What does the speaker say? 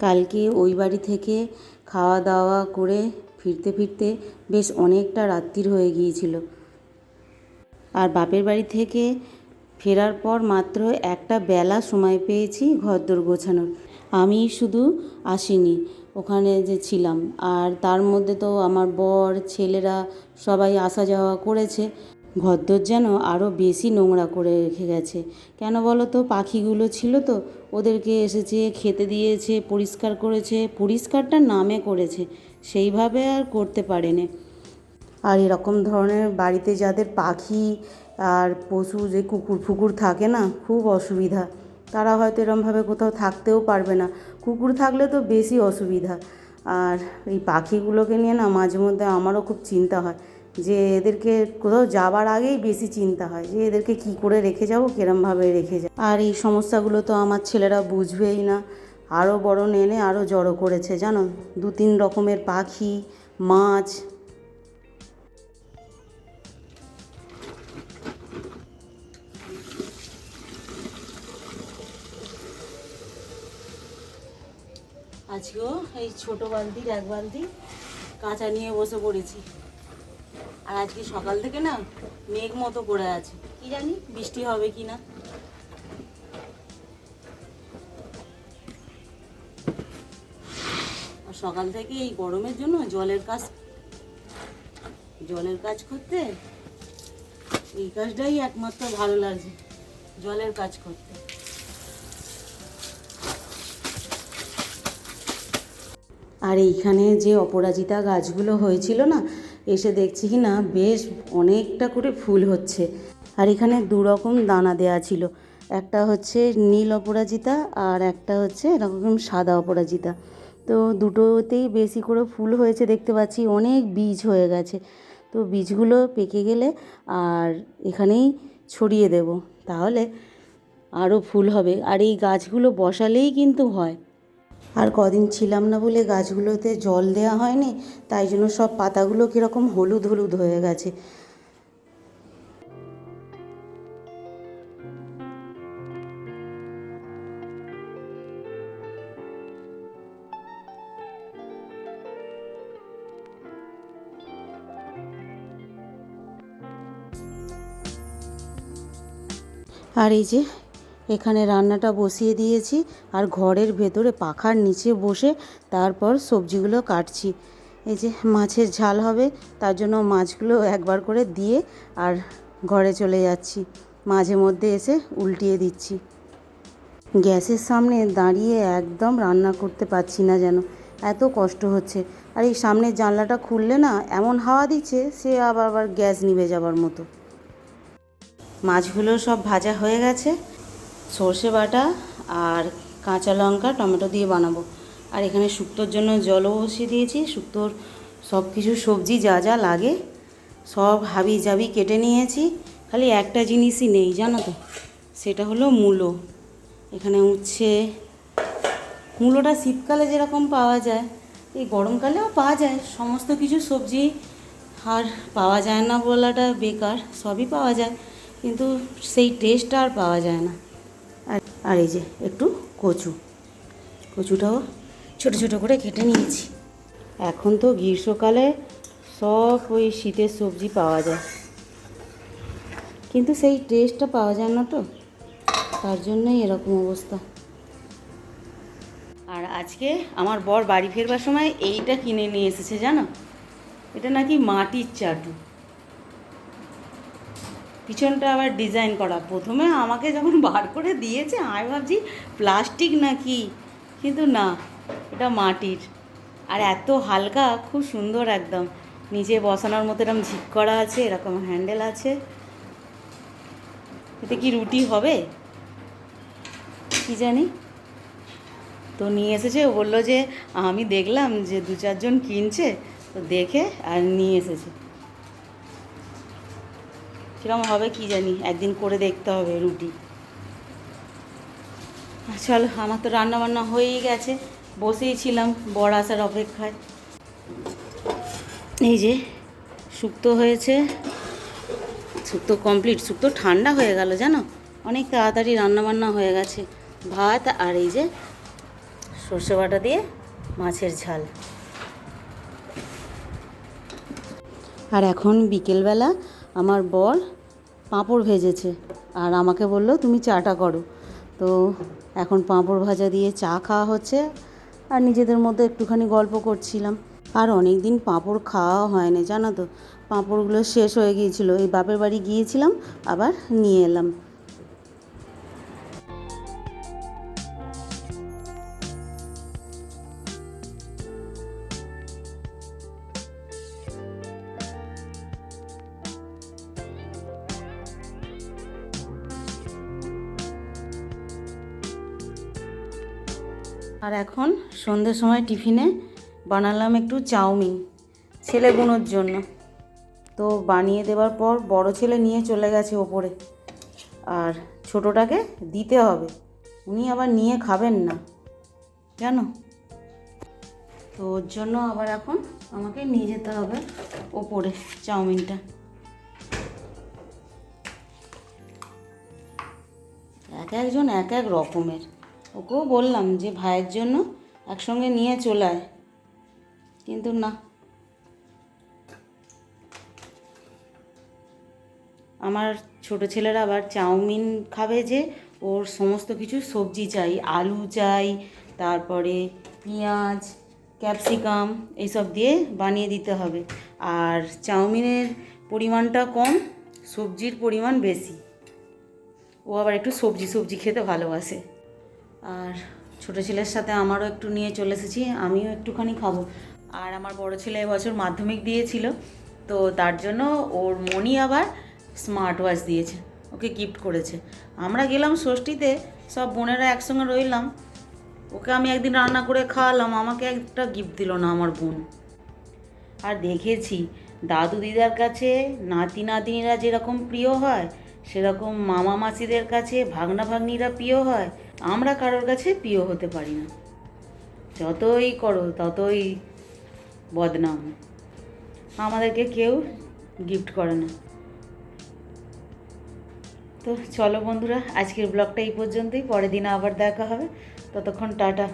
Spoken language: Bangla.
কালকে ওই বাড়ি থেকে খাওয়া দাওয়া করে ফিরতে ফিরতে বেশ অনেকটা রাত্রির হয়ে গিয়েছিল। আর বাপের বাড়ি থেকে ফেরার পর মাত্র একটা বেলা সময় পেয়েছি ঘরদোর গোছানোর। আমি শুধু আসিনি, ওখানে যে ছিলাম। আর তার মধ্যে তো আমার বর, ছেলেরা সবাই আসা যাওয়া করেছে। ঘরদোর যেন আরও বেশি নোংরা করে রেখে গেছে। কেন বলো তো? পাখিগুলো ছিল তো। ওদেরকে এসেছে, খেতে দিয়েছে, পরিষ্কার করেছে। পরিষ্কারটা নামে করেছে। সেইভাবে আর করতে পারেনি। আর এরকম ধরনের বাড়িতে যাদের পাখি আর পশু যে কুকুর ফুকুর থাকে না, খুব অসুবিধা। তারা হয়তো এরমভাবে কোথাও থাকতেও পারবে না। কুকুর থাকলে তো বেশি অসুবিধা। আর এই পাখিগুলোকে নিয়ে না মাঝে মধ্যে আমারও খুব চিন্তা হয়। যে এদেরকে কোথাও যাবার আগেই বেশি চিন্তা হয় যে এদেরকে কি করে রেখে যাব কিরমভাবে রেখে যাব। আর এই সমস্যাগুলো তো আমার ছেলেরা বুঝবেই না। আরও বড় এনে আরও জড়ো করেছে, জানো? দু তিন রকমের পাখি, মাছ। আজকেও এই ছোট বালতির এক বালতি কাঁচা নিয়ে বসে পড়েছি। আর আজকে সকাল থেকে না মেঘ মতো করে আছে। কি জানি বৃষ্টি হবে কি না সকাল থেকে এই গরমের জন্য জলের কাজ জলের কাজ করতে এই কাজটাই একমাত্র ভালো লাগছে, জলের কাজ করতে। আর এইখানে যে অপরাজিতা গাছগুলো হয়েছিল না এসে দেখছি কি না বেশ অনেকটা করে ফুল হচ্ছে। আর এখানে দু রকম দানা দেয়া ছিল। একটা হচ্ছে নীল অপরাজিতা আর একটা হচ্ছে এরকম সাদা অপরাজিতা। তো দুটোতেই বেশি করে ফুল হয়েছে দেখতে পাচ্ছি, অনেক বীজ হয়ে গেছে। তো বীজগুলো পেকে গেলে আর এখানেই ছড়িয়ে দেব, তাহলে আরও ফুল হবে। আর এই গাছগুলো বসালেই কিন্তু হয়। আর কদিন ছিলাম না বলে গাছগুলোতে জল দেওয়া হয়নি, তাই জন্য সব পাতাগুলো কীরকম হলুদ হলুদ হয়ে গেছে। আর এই যে এখানে রান্নাটা বসিয়ে দিয়েছি আর ঘরের ভেতরে পাখার নিচে বসে তারপর সবজিগুলো কাটছি। এই যে মাছের ঝাল হবে, তার জন্য মাছগুলো একবার করে দিয়ে আর ঘরে চলে যাচ্ছি। মাঝে মধ্যে এসে উল্টিয়ে দিচ্ছি। গ্যাসের সামনে দাঁড়িয়ে একদম রান্না করতে পারছি না যেন। এত কষ্ট হচ্ছে। আর এই সামনের জানলাটা খুললে না এমন হাওয়া দিচ্ছে, সে আবার আবার গ্যাস নিভে যাবার মতো। মাছগুলো সব ভাজা হয়ে গেছে। সর্ষে বাটা আর কাঁচা লঙ্কা, টমেটো দিয়ে বানাবো। আর এখানে শুক্তোর জন্য জলও বসিয়ে দিয়েছি। শুক্তোর সব কিছু সবজি যা যা লাগে সব হাবি জাবি কেটে নিয়েছি। খালি একটা জিনিসই নেই, জানো তো? সেটা হলো মূলো। এখানে উচ্ছে। মূলোটা শীতকালে যেরকম পাওয়া যায়, এই গরমকালেও পাওয়া যায়। সমস্ত কিছু সবজি আর পাওয়া যায় না বলাটা বেকার, সবই পাওয়া যায়। কিন্তু সেই টেস্টটা আর পাওয়া যায় না। আর এই যে একটু কচু। কচুটাও ছোট ছোট করে কেটে নিয়েছি। এখন তো গ্রীষ্মকালে সব ওই শীতের সবজি পাওয়া যায়। কিন্তু সেই টেস্টটা পাওয়া যায় না তো। তার জন্যই এরকম অবস্থা। আর আজকে আমার বর বাড়ি ফেরবার সময় এইটা কিনে নিয়ে এসেছে, জানো? এটা নাকি মাটির চাটু পিছনটা আবার ডিজাইন করা। প্রথমে আমাকে যখন বার করে দিয়েছে, আমি ভাবছি, প্লাস্টিক নাকি? কিন্তু না, এটা মাটির। আর এত হালকা, খুব সুন্দর একদম। নিচে বসানোর মতো এরকম ঝিক করা আছে, এরকম হ্যান্ডেল আছে। এতে কি রুটি হবে? কি জানি? তো নিয়ে এসেছে, ও বলল যে, আমি দেখলাম যে দু চারজন কিনছে, তো দেখে আর নিয়ে এসেছে। কিরম হবে কি জানি, একদিন করে দেখতে হবে রুটি। চল, আমার তো রান্না বান্না হয়েই গেছে, বসেই ছিলাম বর আসার অপেক্ষায়। এই যে, শুক্তো হয়েছে, শুক্তো কমপ্লিট শুক্তো ঠান্ডা হয়ে গেল, জানো? অনেক তাড়াতাড়ি রান্না বান্না হয়ে গেছে। ভাত আর এই যে, সর্ষে বাটা দিয়ে মাছের ঝাল। আর এখন বিকেলবেলা আমার বর পাঁপড় ভেজেছে। আর আমাকে বলল, তুমি চাটা করো। তো এখন পাঁপড় ভাজা দিয়ে চা খাওয়া হচ্ছে। আর নিজেদের মধ্যে একটুখানি গল্প করছিলাম। আর অনেক দিন পাঁপড় খাওয়া হয় না জানো তো? পাঁপড়গুলো শেষ হয়ে গিয়েছিল। এই বাপের বাড়ি গিয়েছিলাম, আবার নিয়ে এলাম। আর এখন সন্ধ্যের সময় টিফিনে বানালাম একটু চাউমিন ছেলেগুলোর জন্য। তো বানিয়ে দেওয়ার পর বড় ছেলে নিয়ে চলে গেছে ওপরে। আর ছোটোটাকে দিতে হবে। উনি আবার নিয়ে খাবেন না। কেন তো ওর জন্য আবার এখন আমাকে নিয়ে যেতে হবে ওপরে চাউমিনটা। এক একজন এক এক রকমের। ওকেও বললাম যে ভাইয়ের জন্য একসঙ্গে নিয়ে চলে আয়। কিন্তু না। আমার ছোট ছেলেরা আবার চাউমিন খাবে যে, ওর সমস্ত কিছু সবজি চাই, আলু চাই, তারপরে পেঁয়াজ, ক্যাপসিকাম এইসব দিয়ে বানিয়ে দিতে হবে। আর চাউমিনের পরিমাণটা কম, সবজির পরিমাণ বেশি। ও আবার একটু সবজি সবজি খেতে ভালোবাসে। আর ছোটো ছেলের সাথে আমারও একটু নিয়ে চলে এসেছি, আমিও একটুখানি খাব। আর আমার বড় ছেলে এবছর মাধ্যমিক দিয়েছিল, তো তার জন্য ওর মনি আবার স্মার্ট ওয়াচ দিয়েছে, ওকে গিফট করেছে। আমরা গেলাম ষষ্ঠীতে, সব বোনেরা একসঙ্গে রইলাম। ওকে আমি একদিন রান্না করে খাওয়ালাম, আমাকে একটা গিফট দিল না আমার বোন। আর দেখেছি, দাদু দিদার কাছে নাতি নাতিনিরা যেরকম প্রিয় হয় সেরকম মামা মাসিদের কাছে ভাগনা ভাগ্নিরা প্রিয় হয়, আমরা কারোর কাছে প্রিয় হতে পারি না। যতই করো ততই বদনাম। আমাদেরকে কেউ গিফট করে না। তো চলো বন্ধুরা, আজকের ব্লগটা এই পর্যন্তই, পরের দিন আবার দেখা হবে। ততক্ষণ টাটা।